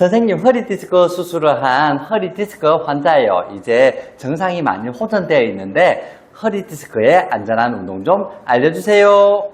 선생님 허리 디스크 수술을 한 허리 디스크 환자예요. 이제 증상이 많이 호전되어 있는데 허리 디스크의 안전한 운동 좀 알려주세요.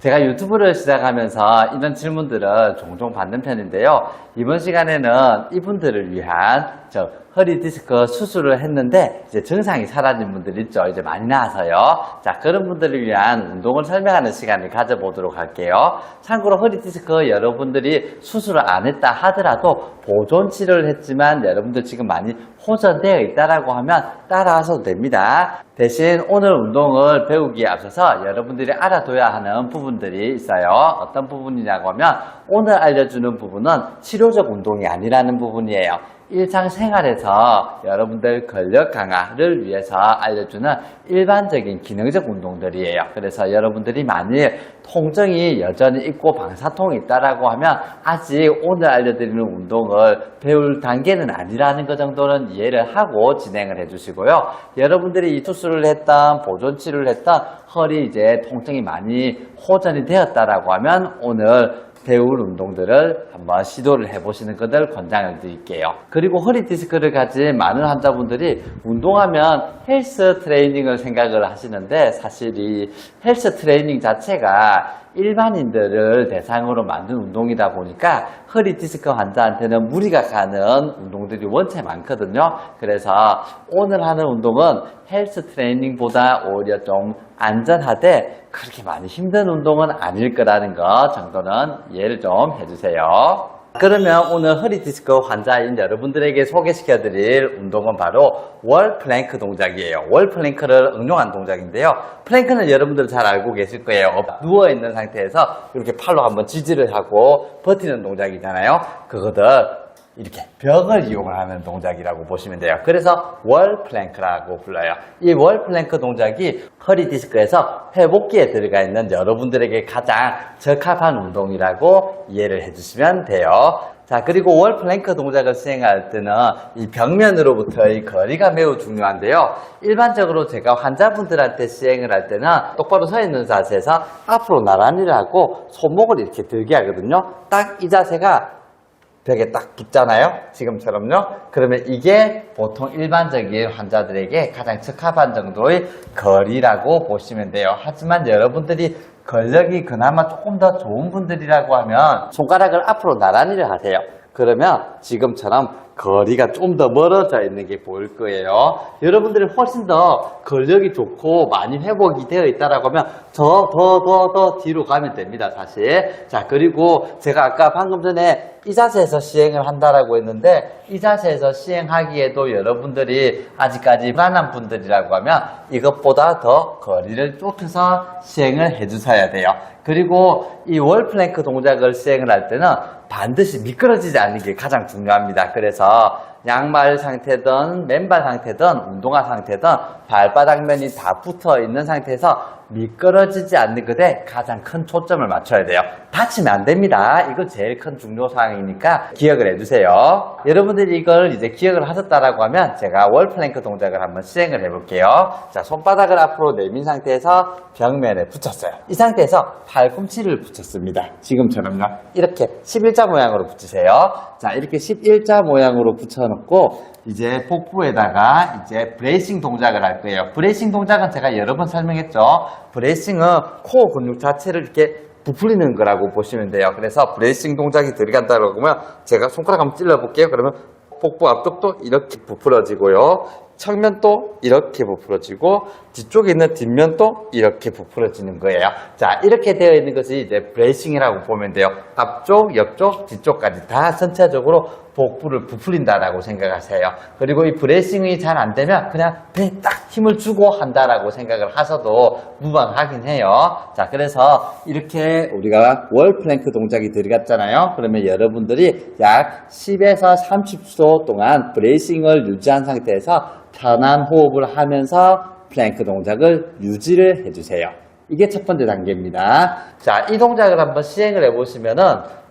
제가 유튜브를 시작하면서 이런 질문들을 종종 받는 편인데요. 이번 시간에는 이분들을 위한 저 허리 디스크 수술을 했는데 이제 증상이 사라진 분들 있죠. 이제 많이 나와서요. 자, 그런 분들을 위한 운동을 설명하는 시간을 가져보도록 할게요. 참고로 허리 디스크 여러분들이 수술을 안 했다 하더라도 보존 치료를 했지만 여러분들 지금 많이 호전되어 있다라고 하면 따라하셔도 됩니다. 대신 오늘 운동을 배우기에 앞서서 여러분들이 알아둬야 하는 부분들이 있어요. 어떤 부분이냐고 하면 오늘 알려주는 부분은 치료적 운동이 아니라는 부분이에요. 일상생활에서 여러분들 근력 강화를 위해서 알려주는 일반적인 기능적 운동들이에요. 그래서 여러분들이 만일 통증이 여전히 있고 방사통이 있다라고 하면 아직 오늘 알려드리는 운동을 배울 단계는 아니라는 것 정도는 이해를 하고 진행을 해주시고요. 여러분들이 이 수술을 했던 보존 치료를 했던 허리 이제 통증이 많이 호전이 되었다라고 하면 오늘 배울 운동들을 한번 시도를 해보시는 것을 권장을 드릴게요. 그리고 허리 디스크를 가진 많은 환자분들이 운동하면 헬스 트레이닝을 생각을 하시는데 사실 이 헬스 트레이닝 자체가 일반인들을 대상으로 만든 운동이다 보니까 허리 디스크 환자한테는 무리가 가는 운동들이 원체 많거든요. 그래서 오늘 하는 운동은 헬스 트레이닝보다 오히려 좀 안전하되 그렇게 많이 힘든 운동은 아닐 거라는 것 정도는 이해를 좀 해주세요. 그러면 오늘 허리 디스크 환자인 여러분들에게 소개시켜 드릴 운동은 바로 월 플랭크 동작이에요. 월 플랭크를 응용한 동작인데요. 플랭크는 여러분들 잘 알고 계실 거예요. 누워 있는 상태에서 이렇게 팔로 한번 지지를 하고 버티는 동작이잖아요. 그거들 이렇게 벽을 이용을 하는 동작이라고 보시면 돼요. 그래서 월 플랭크라고 불러요. 이 월 플랭크 동작이 허리 디스크에서 회복기에 들어가 있는 여러분들에게 가장 적합한 운동이라고 이해를 해주시면 돼요. 자, 그리고 월 플랭크 동작을 수행할 때는 이 벽면으로부터의 거리가 매우 중요한데요. 일반적으로 제가 환자분들한테 시행을 할 때는 똑바로 서 있는 자세에서 앞으로 나란히를 하고 손목을 이렇게 들게 하거든요. 딱 이 자세가 벽에 딱 붙잖아요. 지금처럼요. 그러면 이게 보통 일반적인 환자들에게 가장 적합한 정도의 거리라고 보시면 돼요. 하지만 여러분들이 근력이 그나마 조금 더 좋은 분들이라고 하면 손가락을 앞으로 나란히를 하세요. 그러면 지금처럼 거리가 좀 더 멀어져 있는 게 보일 거예요. 여러분들이 훨씬 더 근력이 좋고 많이 회복이 되어 있다라고 하면 더, 더, 더, 더 뒤로 가면 됩니다, 사실. 자, 그리고 제가 아까 방금 전에 이 자세에서 시행을 한다라고 했는데 이 자세에서 시행하기에도 여러분들이 아직까지 불안한 분들이라고 하면 이것보다 더 거리를 좁혀서 시행을 해주셔야 돼요. 그리고 이 월 플랭크 동작을 시행을 할 때는 반드시 미끄러지지 않는 게 가장 중요합니다. 그래서 양말 상태든 맨발 상태든 운동화 상태든 발바닥 면이 다 붙어 있는 상태에서 미끄러지지 않는 것에 가장 큰 초점을 맞춰야 돼요. 다치면 안 됩니다. 이거 제일 큰 중요사항이니까 기억을 해주세요. 여러분들이 이걸 이제 기억을 하셨다라고 하면 제가 월플랭크 동작을 한번 시행을 해볼게요. 자, 손바닥을 앞으로 내민 상태에서 벽면에 붙였어요. 이 상태에서 팔꿈치를 붙였습니다. 지금처럼요. 이렇게 11자 모양으로 붙이세요. 자, 이렇게 11자 모양으로 붙여놓고 이제 복부에다가 이제 브레이싱 동작을 할 거예요. 브레이싱 동작은 제가 여러 번 설명했죠. 브레이싱은 코어 근육 자체를 이렇게 부풀리는 거라고 보시면 돼요. 그래서 브레이싱 동작이 들어간다고 하면 제가 손가락 한번 찔러 볼게요. 그러면 복부 앞쪽도 이렇게 부풀어지고요. 측면도 이렇게 부풀어지고 뒤쪽에 있는 뒷면도 이렇게 부풀어지는 거예요. 자, 이렇게 되어 있는 것이 이제 브레이싱이라고 보면 돼요. 앞쪽, 옆쪽, 뒤쪽까지 다 전체적으로 복부를 부풀린다라고 생각하세요. 그리고 이 브레이싱이 잘 안 되면 그냥 배에 딱 힘을 주고 한다라고 생각을 하셔도 무방하긴 해요. 자, 그래서 이렇게 우리가 월 플랭크 동작이 들어갔잖아요. 그러면 여러분들이 약 10에서 30초 동안 브레이싱을 유지한 상태에서 편한 호흡을 하면서 플랭크 동작을 유지를 해주세요. 이게 첫 번째 단계입니다. 자, 이 동작을 한번 시행을 해보시면은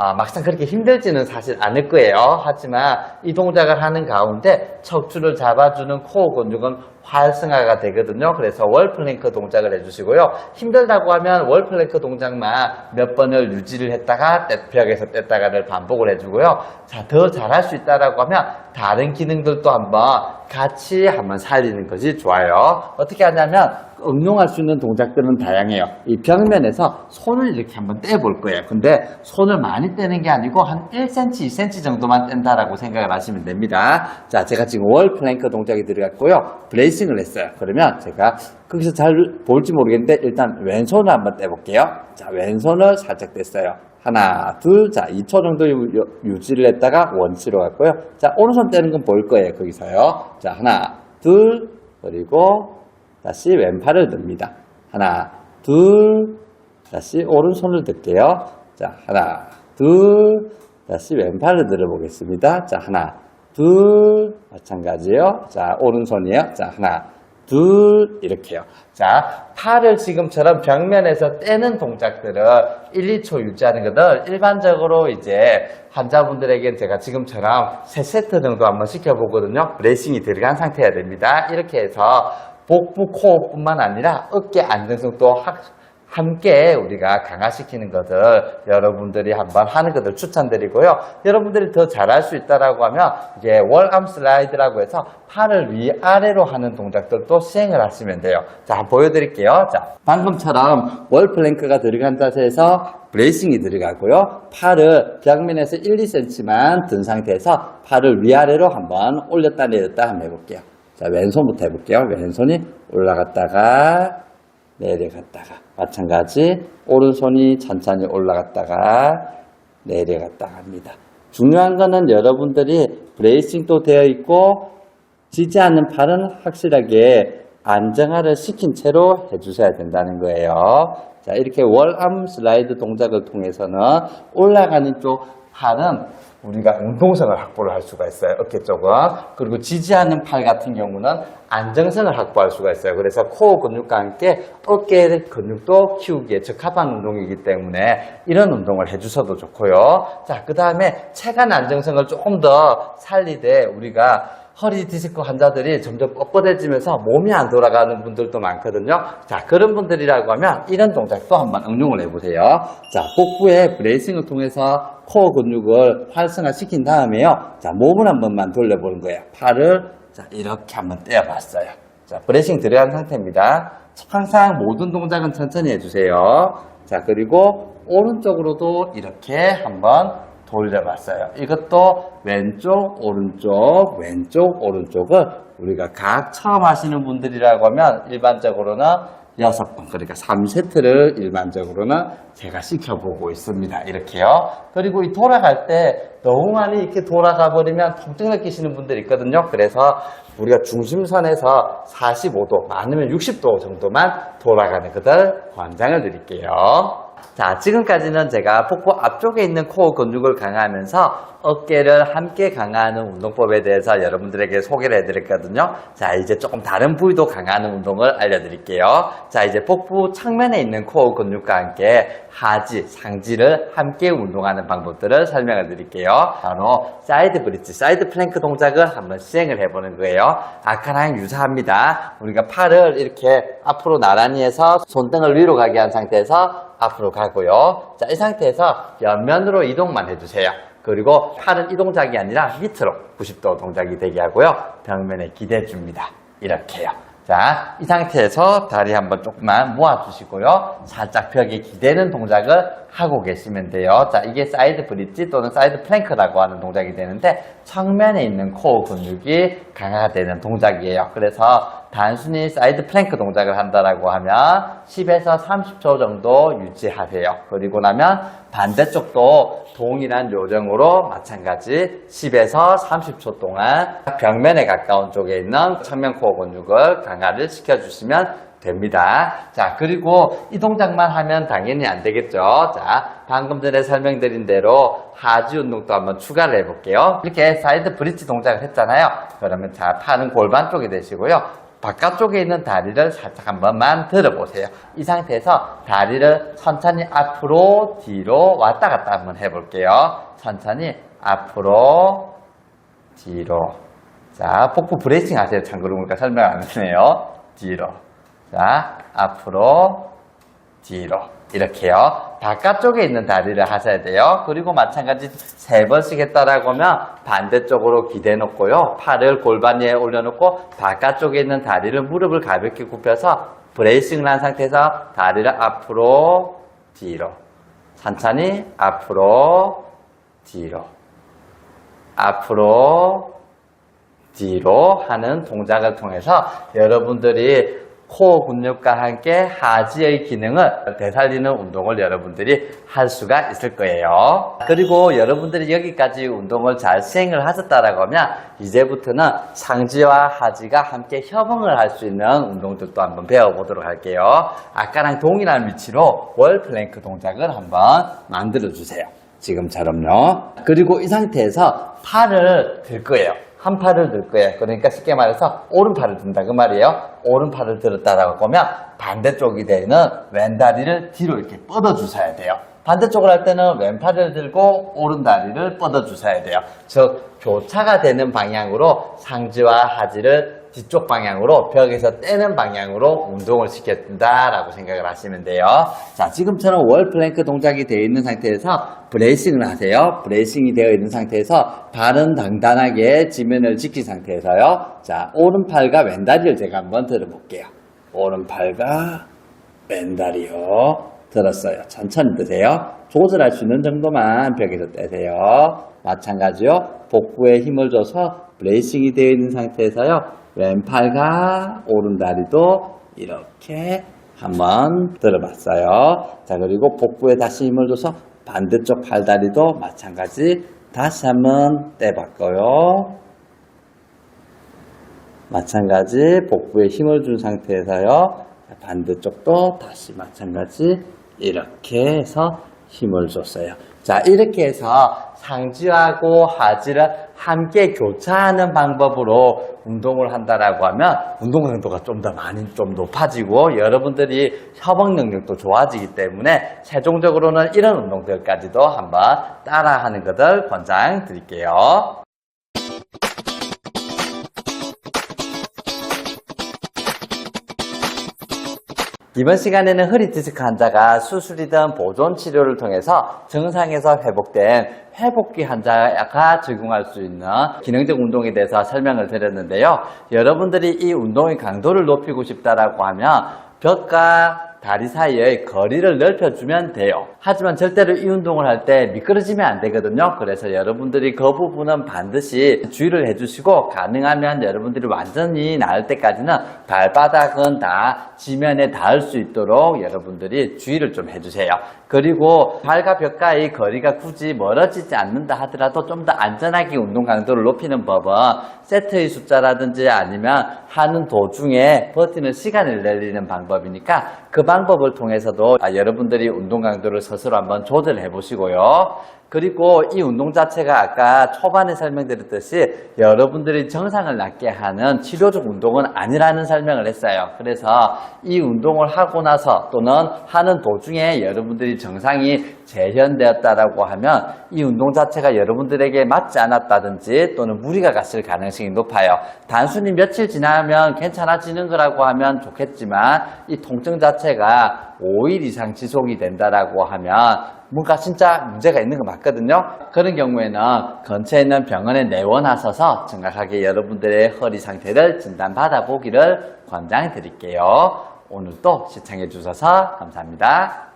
어, 막상 그렇게 힘들지는 사실 않을 거예요. 하지만 이 동작을 하는 가운데 척추를 잡아주는 코어 근육은 활성화가 되거든요. 그래서 월플랭크 동작을 해주시고요. 힘들다고 하면 월플랭크 동작만 몇 번을 유지를 했다가 떼- 벽에서 뗐다가를 반복을 해주고요. 자, 더 잘할 수 있다라고 하면 다른 기능들도 한번 같이 한번 살리는 것이 좋아요. 어떻게 하냐면 응용할 수 있는 동작들은 다양해요. 이 벽면에서 손을 이렇게 한번 떼볼 거예요. 근데 손을 많이 떼는 게 아니고 한 1cm, 2cm 정도만 뗀다라고 생각을 하시면 됩니다. 자, 제가 지금 월 플랭크 동작이 들어갔고요. 브레이싱을 했어요. 그러면 제가 거기서 잘 볼지 모르겠는데 일단 왼손을 한번 떼볼게요. 자, 왼손을 살짝 뗐어요. 하나, 둘, 자, 2초 정도 유, 유지를 했다가 원치로 갔고요. 자, 오른손 떼는 건 볼 거예요. 거기서요. 자, 하나, 둘, 그리고 다시 왼팔을 듭니다. 하나, 둘, 다시 오른손을 들게요. 자, 하나, 둘, 다시 왼팔을 들어보겠습니다. 자, 하나, 둘, 마찬가지요. 자, 오른손이요. 자, 하나, 둘, 이렇게요. 자, 팔을 지금처럼 벽면에서 떼는 동작들을 1, 2초 유지하는 것을 일반적으로 이제 환자분들에게 제가 지금처럼 3세트 정도 한번 시켜보거든요. 브레이싱이 들어간 상태여야 됩니다. 이렇게 해서 복부 코어뿐만 아니라 어깨 안정성도 확 함께 우리가 강화시키는 것을 여러분들이 한번 하는 것을 추천드리고요. 여러분들이 더 잘할 수 있다라고 하면 이제 월암 슬라이드라고 해서 팔을 위아래로 하는 동작들도 시행을 하시면 돼요. 자, 보여드릴게요. 자, 방금처럼 월 플랭크가 들어간 자세에서 브레이싱이 들어가고요. 팔을 벽면에서 1, 2cm만 든 상태에서 팔을 위아래로 한번 올렸다 내렸다 한번 해볼게요. 자, 왼손부터 해볼게요. 왼손이 올라갔다가 내려갔다가 마찬가지 오른손이 천천히 올라갔다가 내려갔다가 합니다. 중요한 거는 여러분들이 브레이싱도 되어 있고 지지 않는 팔은 확실하게 안정화를 시킨 채로 해주셔야 된다는 거예요. 자 이렇게 월암 슬라이드 동작을 통해서는 올라가는 쪽 팔은 우리가 운동성을 확보를 할 수가 있어요. 어깨 쪽은. 그리고 지지하는 팔 같은 경우는 안정성을 확보할 수가 있어요. 그래서 코어 근육과 함께 어깨 근육도 키우기에 적합한 운동이기 때문에 이런 운동을 해주셔도 좋고요. 자, 그 다음에 체간 안정성을 조금 더 살리되 우리가 허리 디스크 환자들이 점점 뻣뻣해지면서 몸이 안 돌아가는 분들도 많거든요. 자, 그런 분들이라고 하면 이런 동작도 한번 응용을 해보세요. 자, 복부에 브레이싱을 통해서 코어 근육을 활성화시킨 다음에요. 자, 몸을 한 번만 돌려보는 거예요. 팔을 자, 이렇게 한번 떼어봤어요. 자, 브레이싱 들어간 상태입니다. 항상 모든 동작은 천천히 해주세요. 자, 그리고 오른쪽으로도 이렇게 한번 돌려봤어요. 이것도 왼쪽, 오른쪽, 왼쪽, 오른쪽을 우리가 각 처음 하시는 분들이라고 하면 일반적으로는 여섯 번, 그러니까 3세트를 일반적으로는 제가 시켜보고 있습니다. 이렇게요. 그리고 이 돌아갈 때 너무 많이 이렇게 돌아가 버리면 통증 느끼시는 분들이 있거든요. 그래서 우리가 중심선에서 45도, 많으면 60도 정도만 돌아가는 것을 권장을 드릴게요. 자, 지금까지는 제가 복부 앞쪽에 있는 코어 근육을 강화하면서 어깨를 함께 강화하는 운동법에 대해서 여러분들에게 소개를 해드렸거든요. 자, 이제 조금 다른 부위도 강화하는 운동을 알려드릴게요. 자, 이제 복부 측면에 있는 코어 근육과 함께 하지, 상지를 함께 운동하는 방법들을 설명해 드릴게요. 바로 사이드 브릿지, 사이드 플랭크 동작을 한번 시행을 해보는 거예요. 아까랑 유사합니다. 우리가 팔을 이렇게 앞으로 나란히 해서 손등을 위로 가게 한 상태에서 앞으로 가고요. 자, 이 상태에서 옆면으로 이동만 해주세요. 그리고 팔은 이 동작이 아니라 밑으로 90도 동작이 되게 하고요. 벽면에 기대 줍니다. 이렇게요. 자, 이 상태에서 다리 한번 조금만 모아주시고요. 살짝 벽에 기대는 동작을 하고 계시면 돼요. 자, 이게 사이드 브릿지 또는 사이드 플랭크라고 하는 동작이 되는데 측면에 있는 코어 근육이 강화되는 동작이에요. 그래서 단순히 사이드 플랭크 동작을 한다라고 하면 10에서 30초 정도 유지하세요. 그리고 나면 반대쪽도 동일한 요령으로 마찬가지 10에서 30초 동안 벽면에 가까운 쪽에 있는 측면 코어 근육을 강화를 시켜주시면 됩니다. 자, 그리고 이 동작만 하면 당연히 안 되겠죠. 자, 방금 전에 설명드린 대로 하지 운동도 한번 추가를 해볼게요. 이렇게 사이드 브릿지 동작을 했잖아요. 그러면 자, 팔은 골반 쪽에 대시고요. 바깥쪽에 있는 다리를 살짝 한 번만 들어보세요. 이 상태에서 다리를 천천히 앞으로 뒤로 왔다 갔다 한번 해볼게요. 천천히 앞으로 뒤로 자 복부 브레이싱 하세요. 참고로 보니까 설명 안 했네요. 뒤로 자 앞으로 뒤로 이렇게요. 바깥쪽에 있는 다리를 하셔야 돼요. 그리고 마찬가지 세 번씩 했다라고 하면 반대쪽으로 기대 놓고요. 팔을 골반 위에 올려놓고 바깥쪽에 있는 다리를 무릎을 가볍게 굽혀서 브레이싱을 한 상태에서 다리를 앞으로 뒤로 천천히 앞으로 뒤로 앞으로 뒤로 하는 동작을 통해서 여러분들이 코어 근육과 함께 하지의 기능을 되살리는 운동을 여러분들이 할 수가 있을 거예요. 그리고 여러분들이 여기까지 운동을 잘 수행을 하셨다라고 하면 이제부터는 상지와 하지가 함께 협응을 할 수 있는 운동들도 한번 배워보도록 할게요. 아까랑 동일한 위치로 월 플랭크 동작을 한번 만들어 주세요. 지금처럼요. 그리고 이 상태에서 팔을 들 거예요. 한 팔을 들 거예요. 그러니까 쉽게 말해서 오른팔을 든다 그 말이에요. 오른팔을 들었다라고 하면 반대쪽이 되는 왼다리를 뒤로 이렇게 뻗어 주셔야 돼요. 반대쪽을 할 때는 왼팔을 들고 오른다리를 뻗어 주셔야 돼요. 즉 교차가 되는 방향으로 상지와 하지를 뒤쪽 방향으로 벽에서 떼는 방향으로 운동을 시켰다라고 생각을 하시면 돼요. 자, 지금처럼 월 플랭크 동작이 되어 있는 상태에서 브레이싱을 하세요. 브레이싱이 되어 있는 상태에서 발은 단단하게 지면을 지킨 상태에서요. 자, 오른팔과 왼다리를 제가 한번 들어볼게요. 오른팔과 왼다리요. 들었어요. 천천히 드세요. 조절할 수 있는 정도만 벽에서 떼세요. 마찬가지요. 복부에 힘을 줘서 브레이싱이 되어 있는 상태에서요. 왼팔과 오른다리도 이렇게 한번 들어봤어요. 자, 그리고 복부에 다시 힘을 줘서 반대쪽 팔다리도 마찬가지 다시 한번 떼봤고요. 마찬가지 복부에 힘을 준 상태에서요. 자, 반대쪽도 다시 마찬가지 이렇게 해서 힘을 줬어요. 자, 이렇게 해서 상지하고 하지를 함께 교차하는 방법으로 운동을 한다라고 하면 운동 강도가 좀 더 많이 좀 높아지고 여러분들이 협응 능력도 좋아지기 때문에 최종적으로는 이런 운동들까지도 한번 따라하는 것을 권장 드릴게요. 이번 시간에는 허리 디스크 환자가 수술이든 보존 치료를 통해서 증상에서 회복된 회복기 환자가 적용할 수 있는 기능적 운동에 대해서 설명을 드렸는데요. 여러분들이 이 운동의 강도를 높이고 싶다라고 하면 벽과 다리 사이의 거리를 넓혀주면 돼요. 하지만 절대로 이 운동을 할 때 미끄러지면 안 되거든요. 그래서 여러분들이 그 부분은 반드시 주의를 해주시고 가능하면 여러분들이 완전히 나을 때까지는 발바닥은 다 지면에 닿을 수 있도록 여러분들이 주의를 좀 해주세요. 그리고 발과 벽과의 거리가 굳이 멀어지지 않는다 하더라도 좀 더 안전하게 운동 강도를 높이는 법은 세트의 숫자라든지 아니면 하는 도중에 버티는 시간을 늘리는 방법이니까 그 방법을 통해서도 아, 여러분들이 운동 강도를 스스로 한번 조절해 보시고요. 그리고 이 운동 자체가 아까 초반에 설명드렸듯이 여러분들이 정상을 낳게 하는 치료적 운동은 아니라는 설명을 했어요. 그래서 이 운동을 하고 나서 또는 하는 도중에 여러분들이 정상이 재현되었다라고 하면 이 운동 자체가 여러분들에게 맞지 않았다든지 또는 무리가 갔을 가능성이 높아요. 단순히 며칠 지나면 괜찮아지는 거라고 하면 좋겠지만 이 통증 자체가 5일 이상 지속이 된다라고 하면 뭔가 진짜 문제가 있는 거 맞거든요. 그런 경우에는 근처에 있는 병원에 내원하셔서 정확하게 여러분들의 허리 상태를 진단받아 보기를 권장드릴게요. 오늘도 시청해 주셔서 감사합니다.